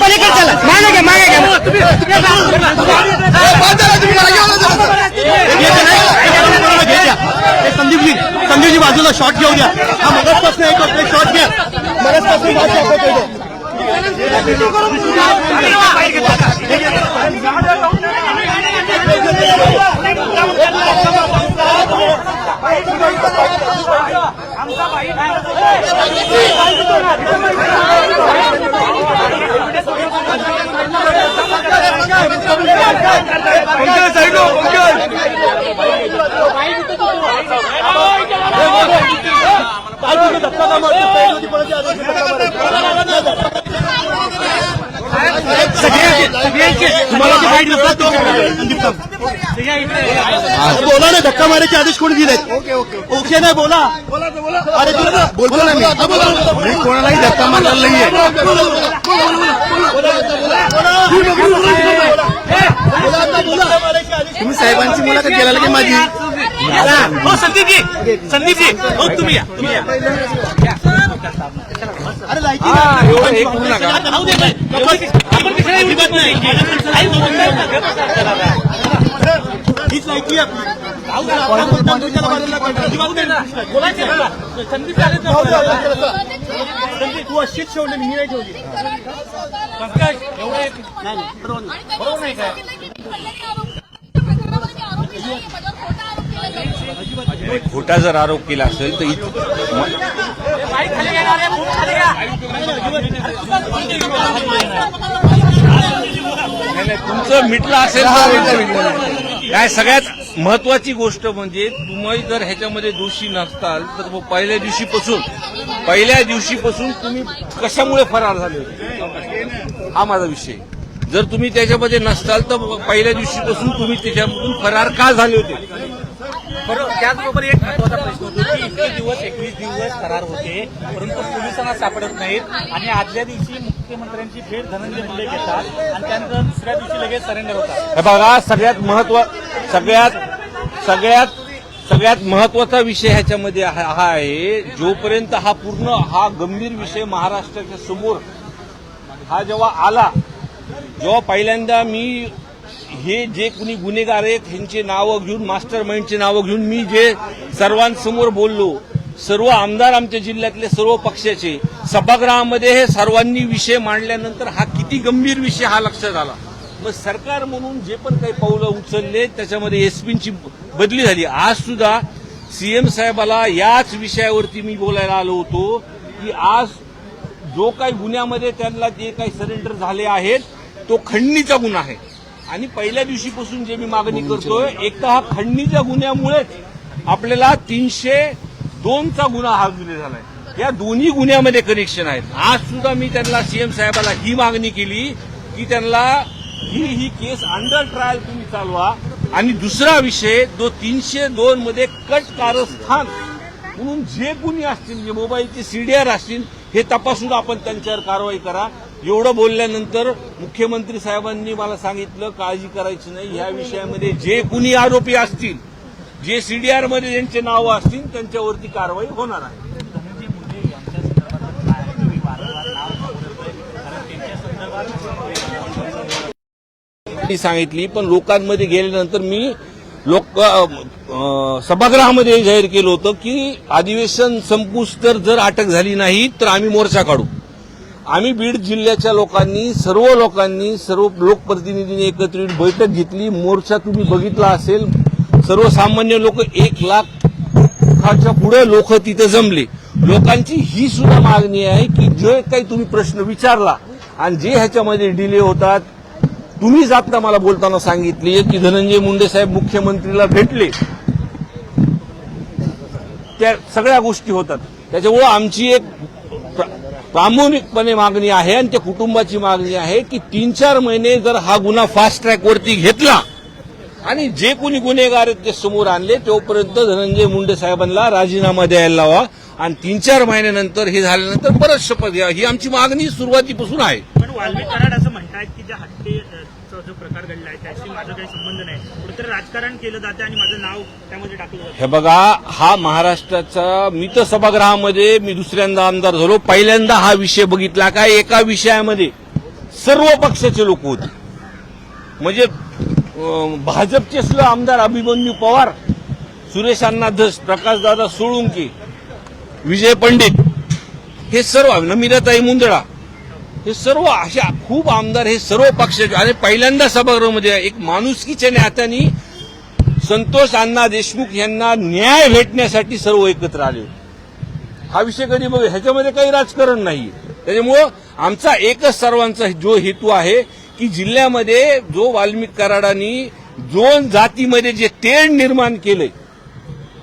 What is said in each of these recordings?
पलीकडे चला. मागे घ्या मागे घ्या. संदीपजी संदीपजी बाजूला शॉट घेऊ द्या हा मगजपासून एक शॉट घ्या मगजपासून हा तो. काय तुम्ही धक्का का मारतो? पहिली पळाची आदेश तुम्हाला जे माहिती नसतं ते संदीप साहेब. बोला ना धक्का मारायचे आदेश कोणी दिलेत? ओके ओके ओके नाही बोला अरे बोलतो ना मी. कोणालाही धक्का मारलेला नाहीये. तुम्ही साहेबांची मुलाखत घ्यायला की माझी हो संदीपजी. संदीपजी. हो तुम्ही या तुम्ही या. अरे लायकी नाही. एवढं हे करू नका. राहू दे बाई. आपण कशाला विरोधात नाही हीच लायकी आहे आपली. आपण मतदान तुमच्या बाजूला. बोलायचं दे, तू अशीच ठेवली मी नाही ठेवली पंकज एवढं एक- बरोबर नाही काय खोटा जर आरोप केला असेल तर खाली खाली तुमचं मिटलं असेल तर काय सगळ्यात महत्वाची गोष्ट म्हणजे तुम्ही जर ह्याच्यामध्ये दोषी नसताल तर मग पहिल्या दिवशीपासून पहिल्या दिवशीपासून तुम्ही कशामुळे फरार झाले होते? हा माझा विषय. जर तुम्ही त्याच्यामध्ये नसताल तर पहिल्या दिवशीपासून तुम्ही त्याच्यामधून फरार का झाले होते? बरोबर त्याचबरोबर एक महत्त्वाचा प्रश्न होतो की इतके दिवस एकवीस दिवस करार होते परंतु पोलिसांना सापडत नाहीत आणि आदल्या दिवशी मुख्यमंत्र्यांची भेट धनंजय मुंडे घेतात आणि त्यानंतर दुसऱ्या दिवशी लगेच सरेंडर होतात. हे बघा सगळ्यात महत्त्व सगळ्यात सगळ्यात सगळ्यात महत्त्वाचा विषय ह्याच्यामध्ये हा हा आहे जोपर्यंत हा पूर्ण हा गंभीर विषय महाराष्ट्राच्या समोर हा जेव्हा आला जेव्हा पहिल्यांदा मी हे जे कुणी गुन्हेगार आहेत ह्यांचे नावं घेऊन मास्टर माइंडचे नावं घेऊन मी जे सर्वांसमोर बोललो सर्व आमदार आमच्या जिल्ह्यातले सर्व पक्षाचे सभागृहामध्ये हे सर्वांनी विषय मांडल्यानंतर हा किती गंभीर विषय हा लक्षात आला. मग सरकार म्हणून जे पण काही पावलं उचलले त्याच्यामध्ये एसपींची बदली झाली. आज सुद्धा सीएम साहेबाला याच विषयावरती मी बोलायला आलो होतो की आज जो काही गुन्ह्यामध्ये त्यांना जे काही सरेंडर झाले आहेत तो खंडणीचा गुन्हा आहे. आणि पहिल्या दिवशीपासून जे मी मागणी करतोय एक तर हा खंडणीच्या गुन्ह्यामुळेच आपल्याला तीनशे दोनचा गुन्हा हा गुन्हे झालाय. या दोन्ही गुन्ह्यामध्ये कनेक्शन आहेत. आज सुद्धा मी त्यांना सीएम साहेबाला ही मागणी केली की त्यांना ही ही केस अंडर ट्रायल तुम्ही चालवा. आणि दुसरा विषय जो तीनशे दोन मध्ये कट कारस्थान म्हणून जे गुन्हे असतील जे मोबाईलचे सीडीआर असतील हे तपासून आपण त्यांच्यावर कारवाई करा. एवढं बोलल्यानंतर मुख्यमंत्री साहेबांनी मला सांगितलं काळजी करायची नाही. या विषयामध्ये जे कुणी आरोपी असतील जे सीडीआरमध्ये ज्यांचे नावं असतील त्यांच्यावरती कारवाई होणार आहे. सांगितली पण लोकांमध्ये गेल्यानंतर मी लोक सभागृहामध्ये जाहीर केलं होतं की अधिवेशन संपूस तर जर अटक झाली नाही तर आम्ही मोर्चा काढू. आम्ही बीड जिल्ह्याच्या लोकांनी सर्व लोकांनी सर्व लोकप्रतिनिधींनी एकत्रित बैठक घेतली. मोर्चा तुम्ही बघितला असेल. सर्वसामान्य लोक एक लाखाच्या पुढे लोक तिथे जमले. लोकांची ही सुद्धा मागणी आहे की जे काही तुम्ही प्रश्न विचारला आणि जे ह्याच्यामध्ये डिले होतात तुम्ही आता मला बोलताना सांगितले की धनंजय मुंडे साहेब मुख्यमंत्रीला भेटले. त्या सगळ्या गोष्टी होतात. त्याच्यामुळं आमची एक प्रामाणिकपणे मागणी आहे आणि त्या कुटुंबाची मागणी आहे की तीन चार महिने जर हा गुन्हा फास्ट ट्रॅकवरती घेतला आणि जे कोणी गुन्हेगार आहेत ते समोर आणले तोपर्यंत धनंजय मुंडे साहेबांना राजीनामा द्यायला लावा. आणि तीन चार महिन्यानंतर हे झाल्यानंतर परत शपथ घ्या. ही आमची मागणी सुरुवातीपासून आहे. पण वाल्मी कराड असं म्हणतात की ज्या हत्येचा जो प्रकार घडला आहे त्याशी माझा काही संबंध नाही. कुठेतरी राजकारण केलं जातं आणि माझं नाव त्यामध्ये टाकलं जातं. हे बघा हा महाराष्ट्राचा मी तर सभागृहामध्ये मी दुसऱ्यांदा आमदार झालो. पहिल्यांदा हा विषय बघितला. काय? एका विषयामध्ये सर्व पक्षाचे लोक होते. म्हणजे अं, भाजपचे आमदार अभिमन्यू पवार सुरेश अण्णा धस प्रकाशदादा सोळुंके विजय पंडित हे सर्व नमिराताई मुंदळा हे सर्व अशा खूप आमदार हे सर्व पक्षाचे आणि पहिल्यांदा सभागृहामध्ये म्हणजे एक माणुसकीच्या नात्याने संतोष अण्णा देशमुख यांना न्याय भेटण्यासाठी सर्व एकत्र आले हा विषय कधी बघ? ह्याच्यामध्ये काही राजकारण नाही. त्याच्यामुळं आमचा एकच सर्वांचा जो हेतू आहे की जिल्ह्यामध्ये जो वाल्मिक कराडांनी दोन जातीमध्ये जे तेढ निर्माण केलंय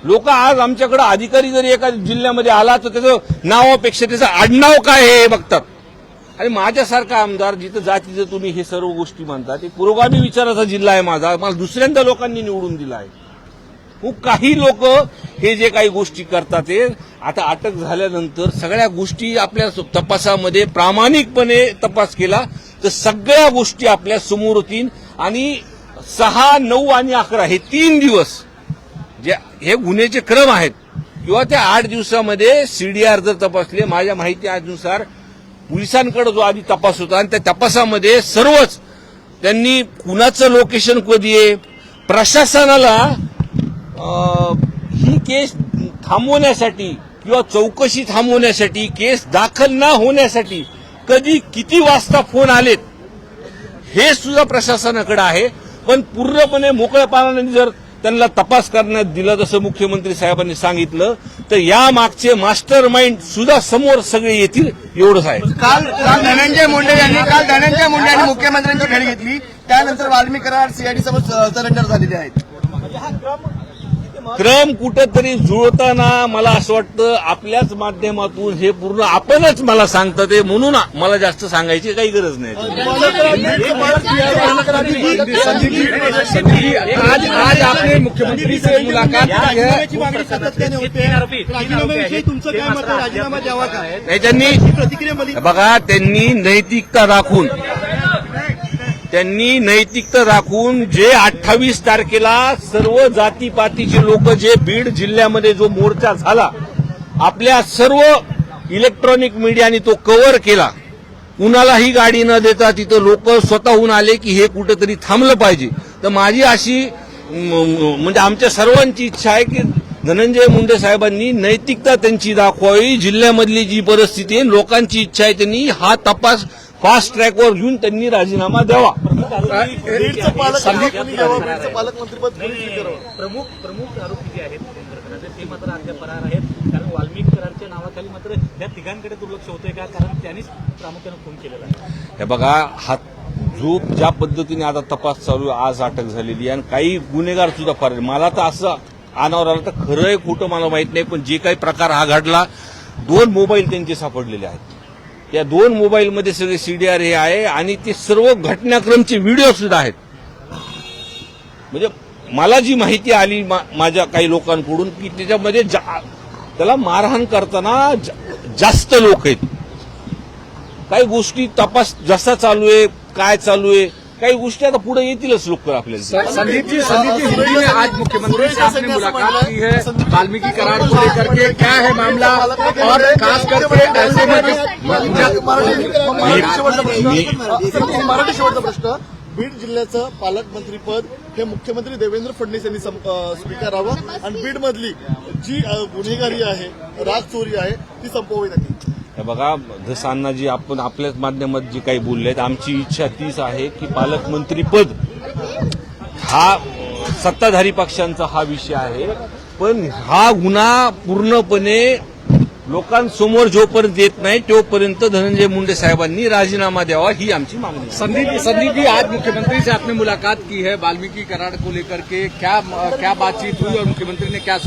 लोक आज आमच्याकडे अधिकारी जरी एका जिल्ह्यामध्ये आला तर त्याचं नावापेक्षा त्याचं आडनाव काय हे बघतात. आणि माझ्यासारखा आमदार जिथं जातीचं तुम्ही हे सर्व गोष्टी म्हणता ते पुरोगामी विचाराचा जिल्हा आहे माझा. मला दुसऱ्यांदा लोकांनी निवडून दिला आहे. खूप काही लोक हे जे काही गोष्टी करतात ते आता अटक झाल्यानंतर सगळ्या गोष्टी आपल्या तपासामध्ये प्रामाणिकपणे तपास केला तर सगळ्या गोष्टी आपल्यासमोर होतील. आणि सहा नऊ आणि अकरा हे तीन दिवस जे हे गुन्ह्याचे क्रम आहेत. किंवा त्या आठ दिवसामध्ये सीडीआर जर तपासले माझ्या माहिती अनुसार पोलिसांकडे जो आधी तपास होता आणि त्या तपासामध्ये सर्वच त्यांनी कुणाचं लोकेशन कधी आहे? प्रशासनाला ही केस थांबवण्यासाठी किंवा चौकशी थांबवण्यासाठी केस दाखल न होण्यासाठी कधी किती वाजता फोन आलेत हे सुद्धा प्रशासनाकडे आहे. पण पूर्णपणे मोकळ्या पानाने जर त्यांना तपास करण्यात दिला जसं मुख्यमंत्री साहेबांनी सांगितलं तर या मागचे मास्टर माइंड सुद्धा समोर सगळे येतील एवढंच आहे. काल काल धनंजय मुंडे यांनी काल धनंजय मुंडे यांनी मुख्यमंत्र्यांची भेट घेतली. त्यानंतर वाल्मिक कराड सीआयडी समोर सरेंडर झालेले आहेत. क्रम कुठंतरी जुळताना मला असं वाटतं आपल्याच माध्यमातून हे पूर्ण आपणच मला सांगतं ते म्हणून मला जास्त सांगायची काही गरज नाही आज आज आपने मुख्यमंत्री से मुलाकात है त्यांनी बघा त्यांनी नैतिकता राखून त्यांनी नैतिकता राखून जे अठ्ठावीस तारखेला सर्व जातीपातीचे लोक जे बीड जिल्ह्यामध्ये जो मोर्चा झाला आपल्या सर्व इलेक्ट्रॉनिक मीडियाने तो कव्हर केला. कुणालाही गाडी न देता तिथं लोक स्वतःहून आले की हे कुठंतरी थांबलं पाहिजे. तर माझी अशी म्हणजे आमच्या सर्वांची इच्छा आहे की धनंजय मुंडे साहेबांनी नैतिकता त्यांची दाखवावी. जिल्ह्यामधली जी परिस्थिती आहे लोकांची इच्छा आहे त्यांनी हा तपास फास्ट ट्रॅकवर घेऊन त्यांनी राजीनामा द्यावा? प्रमुख प्रमुख आरोपी जे आहेत ते मात्र फरार आहेत. कारण नावाखाली मात्र या तिघांकडे दुर्लक्ष होतंय का? कारण त्यांनीच प्रामुख्याने खून केलेला आहे. हे बघा हा जो ज्या पद्धतीने आता तपास चालू आहे आज अटक झालेली आहे आणि काही गुन्हेगार सुद्धा फार. मला तर असं अनावर आलं तर खरं आहे खोटं मला माहीत नाही पण जे काही प्रकार हा घडला दोन मोबाईल त्यांचे सापडलेले आहेत. या दोन मोबाईलमध्ये सगळे सीडीआर हे आहे आणि ते सर्व घटनाक्रमचे व्हिडिओ सुद्धा आहेत. म्हणजे मला जी माहिती आली मा- माझ्या काही लोकांकडून की त्याच्यामध्ये जा- त्याला मारहाण करताना जा- जास्त लोक आहेत. काही गोष्टी तपास जसा चालू आहे काय चालू आहे काही गोष्टी आता पुढे येतीलच लोक आपल्याला. संदीप जी संदीप जी हिंदी में आज मुख्यमंत्री से आपने मुलाकात की है वाल्मीकि करार को लेकर के क्या है मामला? और खास करके ऐसे में जो- मराठी शेवटचा प्रश्न. बीड जिल्ह्याचं पालकमंत्रीपद हे मुख्यमंत्री देवेंद्र फडणवीस यांनी स्वीकारावं. आणि बीड मधली जी गुन्हेगारी आहे राज चोरी आहे ती संपवावी लागेल. हे बघा धसांना जी आपण आपल्याच माध्यमात जी काही बोलले आहेत आमची इच्छा तीच आहे की पालकमंत्री पद हा सत्ताधारी पक्षांचा हा विषय आहे. पण हा गुन्हा पूर्णपणे लोकांसमोर जोपर्यंत येत नाही तोपर्यंत धनंजय मुंडे साहेबांनी राजीनामा द्यावा ही आमची मागणी संदीप जी संदीप जी आज मुख्यमंत्री से आपने मुलाकात की है वाल्मीकि करार को लेकर के क्या क्या बातचीत हुई और मुख्यमंत्री ने क्या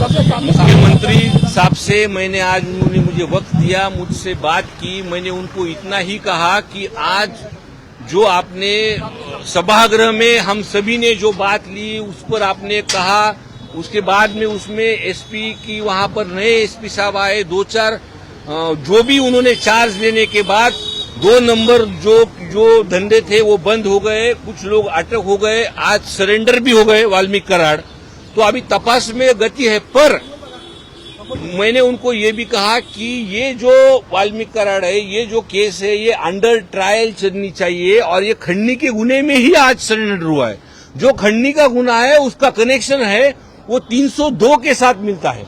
मुख्यमंत्री साहब से मैंने आज उन्होंने मुझे वक्त दिया, मुझसे बात की। मैंने उनको इतना ही कहा कि आज जो आपने सभागृह में हम सभी ने जो बात ली, उस पर आपने कहा। उसके बाद में उसमें एसपी की वहाँ पर नए एसपी साहब आए, दो चार जो भी उन्होंने चार्ज लेने के बाद दो नंबर जो जो धंधे थे वो बंद हो गए, कुछ लोग अटक हो गए। आज सरेंडर भी हो गए वाल्मीकि कराड़। तो अभी तपास में गति है, पर मैंने उनको ये भी कहा कि ये जो वाल्मीकि करार है, ये जो केस है, ये अंडर ट्रायल चलनी चाहिए और ये खंडनी के गुने में ही आज सरेंडर हुआ है। जो खंडनी का गुना है, उसका कनेक्शन है, वो 302 के साथ मिलता है।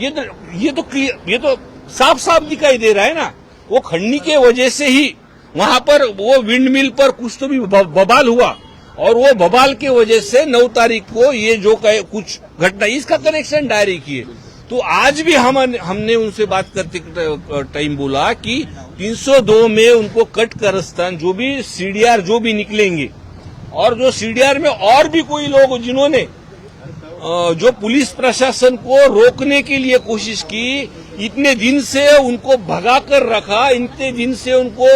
ये तो ये तो ये तो साफ़ साफ़ दिखाई दे रहा है ना। वो खंडनी के वजह से ही वहाँ पर वो विंड मिल पर कुछ तो भी बबाल हुआ और वो बबाल के वजह से नौ तारीख को ये जो कुछ घटना, इसका कनेक्शन डायरी की है। तो आज भी हम, हमने उनसे बात करते टाइम बोला कि 302 में उनको कट करस्तान जो भी सीडीआर, जो भी निकलेंगे, और जो सीडीआर में और भी कोई लोग जिन्होंने जो पुलिस प्रशासन को रोकने के लिए कोशिश की, इतने दिन से उनको भगा कर रखा, इतने दिन से उनको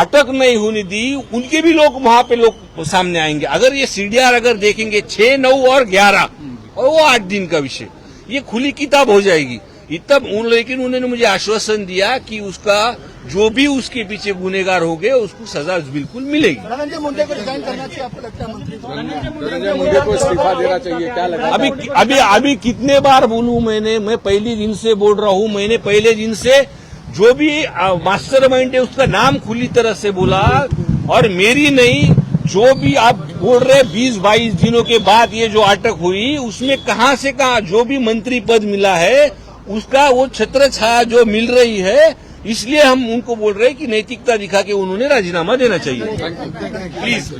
अटक नहीं होने दी, उनके भी लोग वहाँ पे लोग सामने आएँगे। अगर ये सीडीआर अगर देखेंगे, छह, नौ और ग्यारह, और वो आठ दिन का विषय। ये खुली किताब हो जाएगी। इतना उन लेकिन उन्होंने मुझे आश्वासन दिया कि उसका जो भी उसके पीछे गुनेगार हो गए उसको सजा बिल्कुल मिलेगी। धनंजय मुंडे को रिजाइन करना चाहिए आपको लगता है मंत्री धनंजय मुंडे को इस्तीफा देना चाहिए क्या लगा? अभी अभी अभी कितने बार बोलूँ मैंने मैं पहले दिन से बोल रहा हूँ मैंने पहले दिन से जो भी मास्टर माइंड है उसका नाम खुली तरह से बोला और मेरी नहीं जो भी आप बोल रहे बीस बाईस दिनों के बाद ये जो अटक हुई उसमें कहाँ से कहा जो भी मंत्री पद मिला है उसका वो छत्र छाया जो मिल रही है इसलिए हम उनको बोल रहे हैं कि नैतिकता दिखा के उन्होंने राजीनामा देना चाहिए। प्लीज़